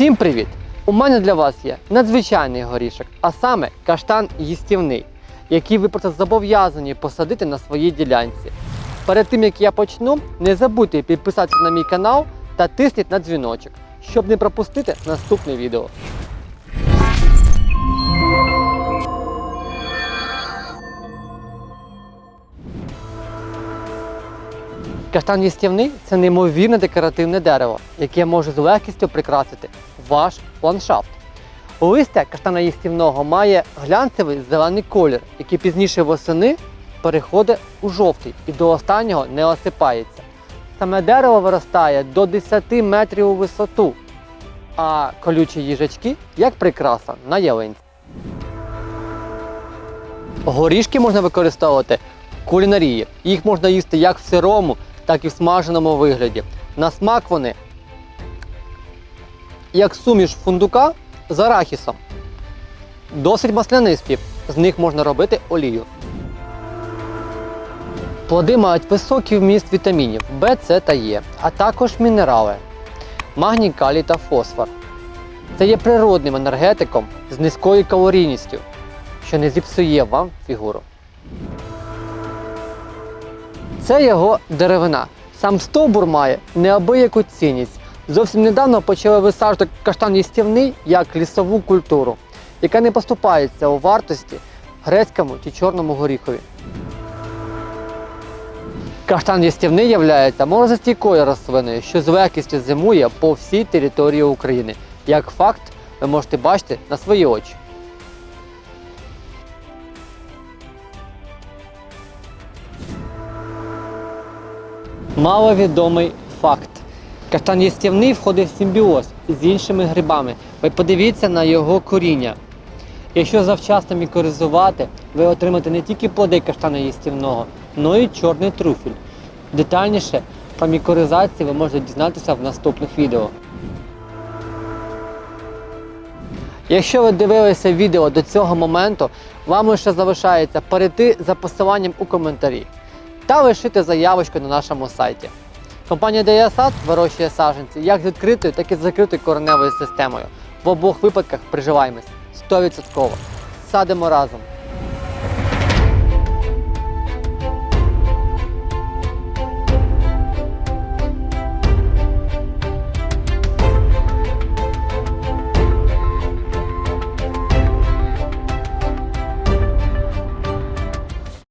Всім привіт! У мене для вас є надзвичайний горішок, а саме каштан їстівний, який ви просто зобов'язані посадити на своїй ділянці. Перед тим як я почну, не забудьте підписатися на мій канал та тисніть на дзвіночок, щоб не пропустити наступне відео. Каштан їстівний це неймовірне декоративне дерево, яке може з легкістю прикрасити ваш ландшафт. Листя каштана їстівного має глянцевий зелений колір, який пізніше восени переходить у жовтий і до останнього не осипається. Саме дерево виростає до 10 метрів у висоту, а колючі їжачки як прикраса на ялинці. Горішки можна використовувати в кулінарії. Їх можна їсти як в сирому, так і в смаженому вигляді. На смак вони як суміш фундука з арахісом. Досить маслянисті. З них можна робити олію. Плоди мають високий вміст вітамінів В, С та Е, а також мінерали магній, калій та фосфор. Це є природним енергетиком з низькою калорійністю, що не зіпсує вам фігуру. Це його деревина. Сам стовбур має неабияку цінність. Зовсім недавно почали висаджувати каштан їстівний як лісову культуру, яка не поступається у вартості грецькому чи чорному горіхові. Каштан їстівний є морозостійкою рослиною, що з легкістю зимує по всій території України. Як факт, ви можете бачити на свої очі. Маловідомий факт. Каштан їстівний входить в симбіоз з іншими грибами. Ви подивіться на його коріння. Якщо завчасно мікоризувати, ви отримаєте не тільки плоди каштана їстівного, але й чорний труфель. Детальніше про мікоризацію ви можете дізнатися в наступних відео. Якщо ви дивилися відео до цього моменту, вам лише залишається перейти за посиланням у коментарі та лишити заявочку на нашому сайті. Компанія DiaSat вирощує саджанці як з відкритою, так і з закритою кореневою системою. В обох випадках приживаємось 100%. Садимо разом.